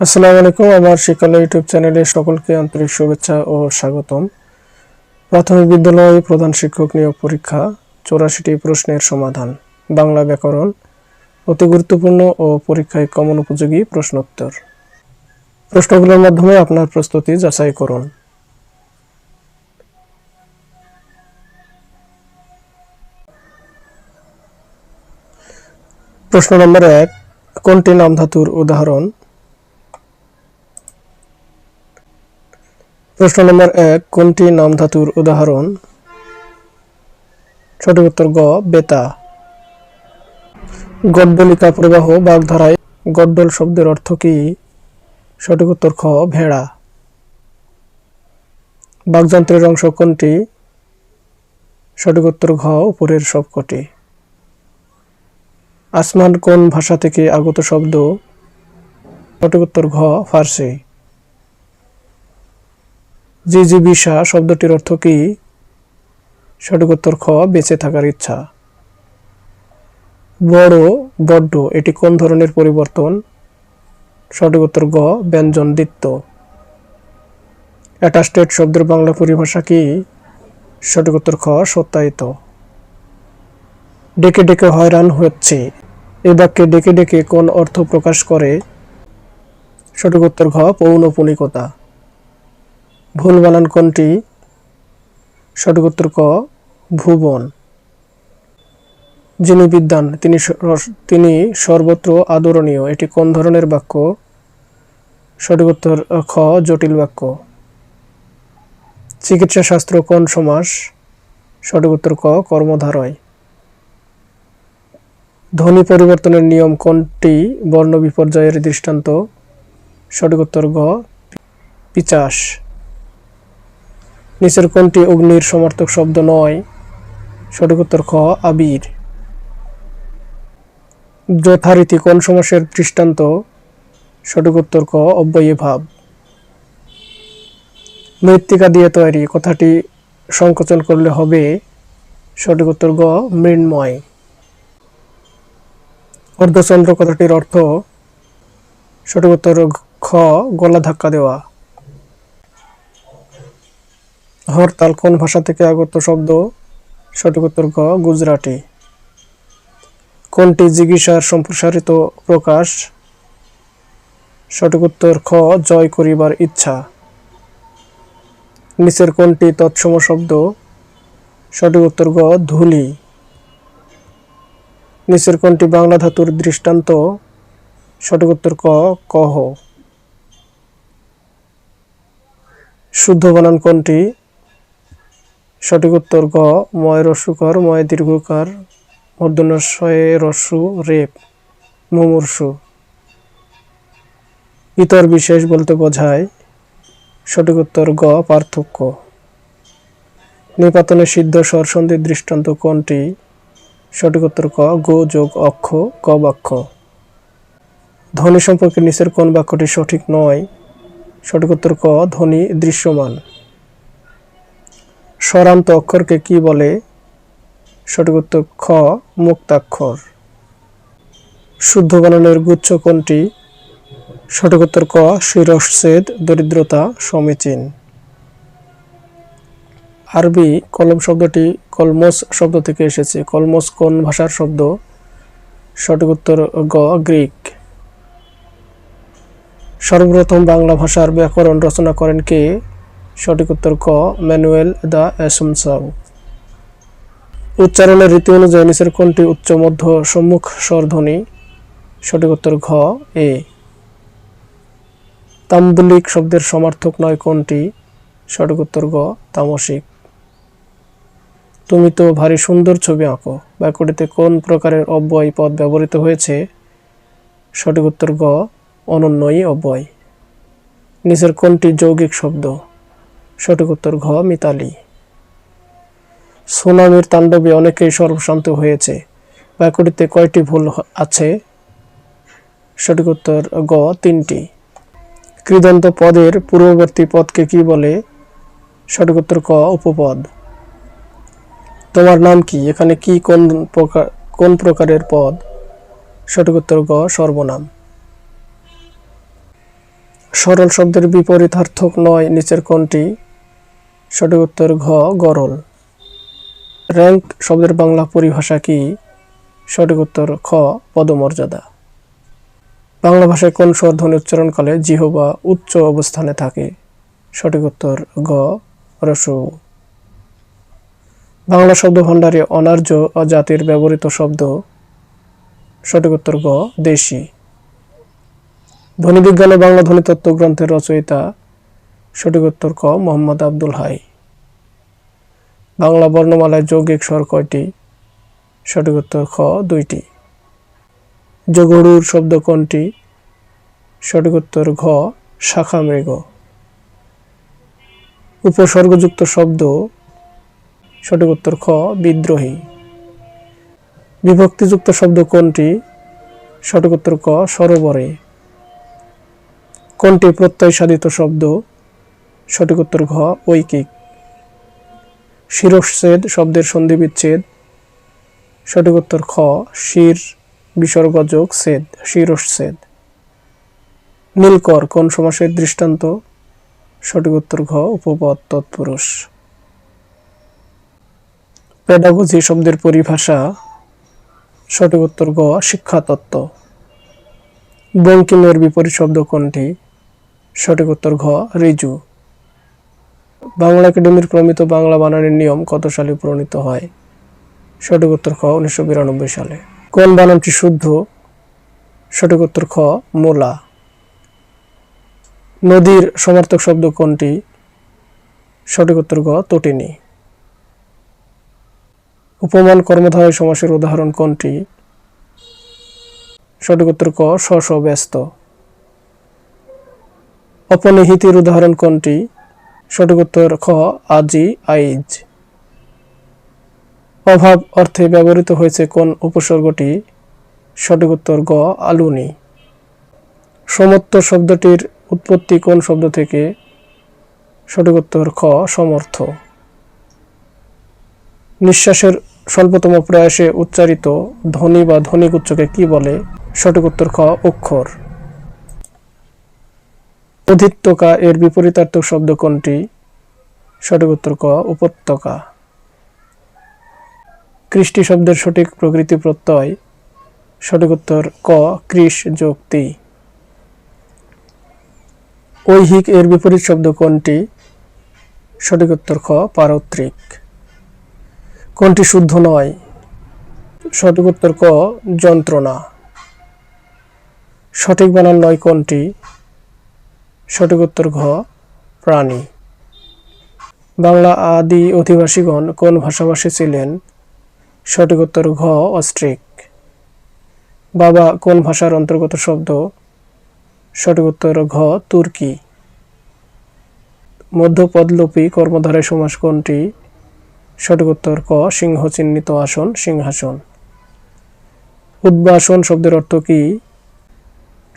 আসসালামু আলাইকুম, আমার শিক্ষালয় ইউটিউব চ্যানেলে সকলকে আন্তরিক শুভেচ্ছা ও স্বাগতম। প্রাথমিক বিদ্যালয় প্রধান শিক্ষক নিয়োগ পরীক্ষা, চৌরাশিটি প্রশ্নের সমাধান, বাংলা ব্যাকরণ, অতি গুরুত্বপূর্ণ ও পরীক্ষায় কমন উপযোগী প্রশ্নোত্তর। প্রশ্নগুলোর মাধ্যমে আপনার প্রস্তুতি যাচাই করুন। প্রশ্ন নম্বর এক, কোনটি নাম ধাতুর উদাহরণ? প্রশ্ন নম্বর এক, কোনটি নাম ধাতুর উদাহরণ? সঠিক উত্তর গ, বেতা। গড্ডলিকা প্রবাহ বাগধারায় গড্ডল শব্দের অর্থ কি? সঠিক উত্তর খ, ভেড়া। বাগযন্ত্রের অংশ কোনটি? সঠিক উত্তর ঘ, উপরের সবকটি। আসমান কোন ভাষা থেকে আগত শব্দ? সঠিক উত্তর ঘ, ফার্সি। জিজিবিষা শব্দটির অর্থ কি? সঠিক উত্তর খ, বেঁচে থাকার ইচ্ছা। বড়, বড্ড, এটি কোন ধরনের পরিবর্তন? সঠিক উত্তর গ, ব্যঞ্জন দিত্য অ্যাটাস্টেড শব্দের বাংলা পরিভাষা কি? সঠিক উত্তর খ, সত্যায়িত। ডেকে ডেকে হয়রান হচ্ছে। এ বাক্যে ডেকে ডেকে কোন অর্থ প্রকাশ করে? সঠিক উত্তর ঘ, পৌনপুনিকতা। ভুল বানান কোনটি? সঠিক উত্তর ক, ভুবন। যিনি বিদ্যান তিনি তিনি সর্বত্র আদরণীয়। এটি কোন ধরনের বাক্য? সঠিক উত্তর খ, জটিল বাক্য। চিকিৎসা শাস্ত্র কোন সমাস? সঠিক উত্তর ক, কর্মধারয়। ধ্বনি পরিবর্তনের নিয়ম কোনটি? বর্ণ বিপর্যয়ের দৃষ্টান্ত। সঠিক উত্তর গ পিচাস। নিচের কোনটি অগ্নির সমর্থক শব্দ নয়। সঠিক উত্তর খ, আবির। যথারীতি কোন সমাসের দৃষ্টান্ত? সঠিক উত্তর ক, অব্যয়ী ভাব। মৃত্তিকা দিয়ে তৈরি, কথাটি সংকোচন করলে হবে। সঠিক উত্তর গ, মৃন্ময়। অর্ধচন্দ্র কথাটির অর্থ সঠিক উত্তর খ, গলা ধাক্কা দেওয়া। হরতাল কোন ভাষা থেকে আগত শব্দ? সঠিক উত্তর গ গুজরাটি। কোনটি জিজ্ঞাসার সম্প্রসারিত প্রকাশ? সঠিক উত্তর খ, জয় করিবার ইচ্ছা। নিচের কোনটি তৎসম শব্দ? সঠিক উত্তর গ ধুলি। নিচের কোনটি বাংলা ধাতুর দৃষ্টান্ত? সঠিক উত্তর ক, কহ। শুদ্ধ বানান কোনটি? সঠিক উত্তর গ, ময় রসুকর ময় দীর্ঘকার মূর্ধন্যশয়ে রস্যু রেপ, মুমূর্ষু। ইতর বিশেষ বলতে বোঝায় সঠিক উত্তর গ, পার্থক্য। নিপাতনে সিদ্ধ স্বরসন্ধির দৃষ্টান্ত কোনটি? সঠিক উত্তর ক, গো যোগ অক্ষ, ক বাক্য। ধ্বনি সম্পর্কে নিচের কোন বাক্যটি সঠিক নয়? সঠিক উত্তর ক, ধ্বনি দৃশ্যমান। স্বরান্ত অক্ষরকে কি বলে? সঠিক উত্তর, খ, মুক্তাক্ষর। শুদ্ধ বানানের গুচ্ছ কোনটি? সঠিক উত্তর, ক শিরচ্ছেদ দরিদ্রতা, সমীচীন। আরবি কলম শব্দটি কলমস শব্দ থেকে এসেছে। কলমস কোন ভাষার শব্দ? সঠিক উত্তর, গ, গ্রিক। সর্বপ্রথম বাংলা ভাষার ব্যাকরণ রচনা করেন কে? সঠিক উত্তর ক ম্যানুয়েল দ্য অ্যাসুমসাও উচ্চারণের রীতি অনুযায়ী নিচের কোনটি উচ্চ, মধ্য, সম্মুখ, স্বরধ্বনি। সঠিক উত্তর ঘ, এ। তাম্বুলিক শব্দের সমার্থক নয় কোনটি সঠিক উত্তর গ, তামসিক। তুমি তো ভারী সুন্দর ছবি আঁকো। বাক্যটিতে কোন প্রকারের অব্যয় পদ ব্যবহৃত হয়েছে? সঠিক উত্তর গ, অনন্যই অব্যয়। নিচের কোনটি যৌগিক শব্দ। সঠিক উত্তর ঘ, মিতালি। সুনামির তাণ্ডবে অনেকেই সর্বশান্ত হয়েছে। বাক্যটিতে কয়টি ভুল আছে? সঠিক উত্তর গ, তিনটি। কৃদন্ত পদের পূর্ববর্তী পদকে কি বলে? সঠিক উত্তর ক, উপপদ। তোমার নাম কি? এখানে কি কোন প্রকার, কোন প্রকারের পদ? সঠিক উত্তর গ, সর্বনাম। সরল শব্দের বিপরীতার্থক নয়, নিচের কোনটি? সঠিক উত্তর ঘ, গরল। র্যাঙ্ক শব্দের বাংলা পরিভাষা কি? সঠিক উত্তর খ, পদমর্যাদা। বাংলা ভাষায় কোন স্বরধ্বনি উচ্চারণকালে জিহবা উচ্চ অবস্থানে থাকে? সঠিক উত্তর গ রসু। বাংলা শব্দ ভাণ্ডারে অনার্য জাতির ব্যবহৃত শব্দ। সঠিক উত্তর গ দেশি। ধ্বনিবিজ্ঞানে বাংলা ধ্বনিতত্ত্ব গ্রন্থের রচয়িতা সঠিক উত্তর ক, মোহাম্মদ আব্দুল হাই। বাংলা বর্ণমালায় যৌগিক স্বর কয়টি? সঠিক উত্তর খ, দুইটি। যোগড়ুর শব্দ কোনটি? সঠিক উত্তর ঘ, শাখা মৃগ। উপসর্গযুক্ত শব্দ, সঠিক উত্তর খ, বিদ্রোহী। বিভক্তিযুক্ত শব্দ কোনটি? সঠিক উত্তর ক, সরোবরে। কোনটি প্রত্যয় সাধিত শব্দ? সঠিক উত্তর ঘ, ঐকিক। শিরচ্ছেদ শব্দের সন্ধি বিচ্ছেদ সঠিক উত্তর খ, শির, বিসর্গযোগ ছেদ শিরচ্ছেদ নীলকর, কোন সমাসের দৃষ্টান্ত? সঠিক উত্তর ঘ, উপপদ, তৎপুরুষ। পেডাগোজি শব্দের পরিভাষা। সঠিক উত্তর গ শিক্ষা তত্ত্ব বঙ্কিমের বিপরীত শব্দ কোনটি? সঠিক উত্তর ঘ রিজু বাংলা একাডেমির প্রমিত বাংলা বানানের নিয়ম কত সালে প্রণীত হয়? সঠিক উত্তর খ, উনিশশো বিরানব্বই সালে। কোন বানানটি শুদ্ধ? সঠিক উত্তর খ, মোলা। নদীর সমার্থক শব্দ কোনটি? সঠিক উত্তর গ, তটিনী। উপমান কর্মধারয় সমাসের উদাহরণ কোনটি? সঠিক উত্তর ক স স ব্যস্ত। অপনিহিতির উদাহরণ কোনটি? সঠিক উত্তর খ আজি আইজ। অভাব অর্থে ব্যবহৃত হয়েছে কোন উপসর্গটি? সঠিক উত্তর গ, আলুনি। সমত্ব শব্দটির উৎপত্তি কোন শব্দ থেকে? সঠিক উত্তর খ, সমর্থ। নিঃশ্বাসের স্বল্পতম প্রয়াসে উচ্চারিত ধ্বনি বা ধ্বনিক উচ্চকে কি বলে? সঠিক উত্তর খ, অক্ষর। অধিত্যকা এর বিপরীতার্থক শব্দ কোনটি? সঠিক উত্তর ক, উপত্যকা। কৃষ্টি শব্দের সঠিক প্রকৃতি প্রত্যয়। সঠিক উত্তর ক, কৃষ যোগতি ঐহিক এর বিপরীত শব্দ কোনটি? সঠিক উত্তর খ, পারত্রিক। কোনটি শুদ্ধ নয়? সঠিক উত্তর ক, যন্ত্রণা। সঠিক বানান নয় কোনটি? সঠিক উত্তর ঘ, প্রাণী। বাংলা আদি অধিবাসীগণ কোন ভাষাভাষী ছিলেন? সঠিক উত্তর ঘ, অস্ট্রিক। বাবা, কোন ভাষার অন্তর্গত শব্দ? সঠিক উত্তর ঘ, তুর্কি। মধ্যপদলোপী কর্মধারায় সমাস কোনটি? সঠিক উত্তর ক সিংহ চিহ্নিত আসন, সিংহাসন। উদ্বাসন শব্দের অর্থ কি?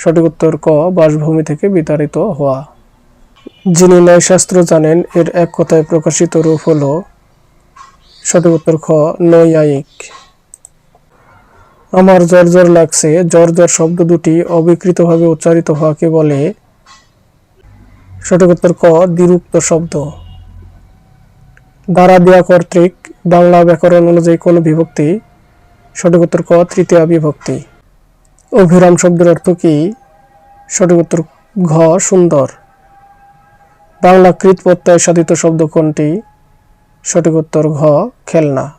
সঠিক উত্তর ক, বাসভূমি থেকে বিতাড়িত হওয়া। যিনি ন্যায়শাস্ত্র জানেন, এর এক কথায় প্রকাশিত রূপ হল সঠিক উত্তর খ, নৈয়ায়িক। আমার জ্বর জ্বর লাগছে, জ্বর জ্বর শব্দ দুটি অবিকৃতভাবে উচ্চারিত হওয়াকে বলে সঠিক উত্তর ক, দ্বিরুক্ত শব্দ। দ্বারা দেয়া কর্তৃক বাংলা ব্যাকরণ অনুযায়ী কোন বিভক্তি? সঠিক উত্তর ক, তৃতীয় বিভক্তি। অভিরাম শব্দের অর্থ কি? সঠিক উত্তর, ঘ, সুন্দর। বাংলা কৃত প্রত্যয় সাধিত শব্দ কোনটি? সঠিক উত্তর, ঘ, খেলনা।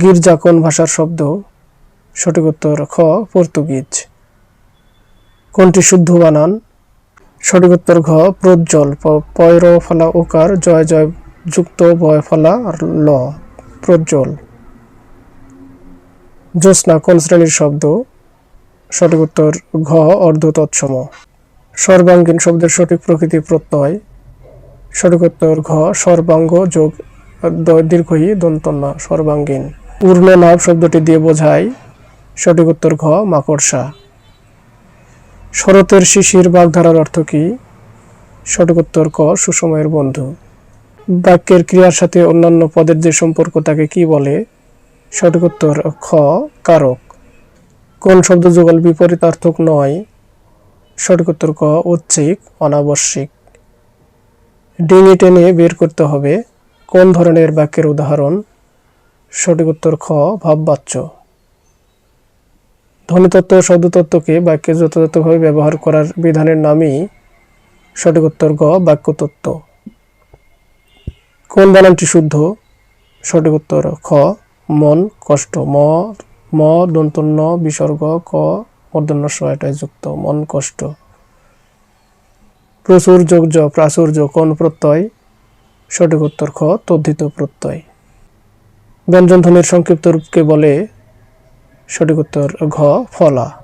গির্জা কোন ভাষার শব্দ? সঠিক উত্তর, খ, পর্তুগিজ। কোনটি শুদ্ধ বানান সঠিক উত্তর, ঘ, প্রজ্জ্বল পয়র ফলা ওকার জয় জয়, যুক্ত বয় ফলা আর ল, প্রজ্জ্বল। জ্যোৎস্না কোন শ্রেণির শব্দ? সঠিক উত্তর ঘ, অর্ধ, তৎসম। সর্বাঙ্গীন শব্দের সঠিক প্রকৃতি প্রত্যয়। সঠিক উত্তর ঘ, সর্বাঙ্গ যোগ দীর্ঘই দন্তন্য, সর্বাঙ্গীন। পূর্ণ নাভ শব্দটি দিয়ে বোঝায়, সঠিক উত্তর ঘ, মাকড়সা। শরতের শিশির বাগধারার অর্থ কি? সঠিক উত্তর ক সুসময়ের বন্ধু। বাক্যের ক্রিয়ার সাথে অন্যান্য পদের যে সম্পর্ক তাকে কি বলে? সঠিক উত্তর খ, কারক। কোন শব্দ যুগল বিপরীতার্থক নয়? সঠিক উত্তর ক, ঐচ্ছিক, অনাবশ্যিক। ডিঙি টেনে বের করতে হবে। কোন ধরনের বাক্যের উদাহরণ? সঠিক উত্তর খ, ভাববাচ্য। ধ্বনিতত্ত্ব ও শব্দতত্ত্বকে বাক্যে যথাযথভাবে ব্যবহার করার বিধানের নামই সঠিক উত্তর গ, বাক্যতত্ত্ব। কোন বানানটি শুদ্ধ? সঠিক উত্তর খ, মন, কষ্ট। ম ম, দন্তন্য, বিসর্গ, ক, মর্দন্য সহায়টায় যুক্ত, মন কষ্ট। প্রচুর যোগ্য প্রাচুর্য কোন প্রত্যয়? সঠিক উত্তর খ, তদ্ধিত প্রত্যয়। ব্যঞ্জন ধ্বনির সংক্ষিপ্ত রূপকে বলে সঠিক উত্তর ঘ, ফলা।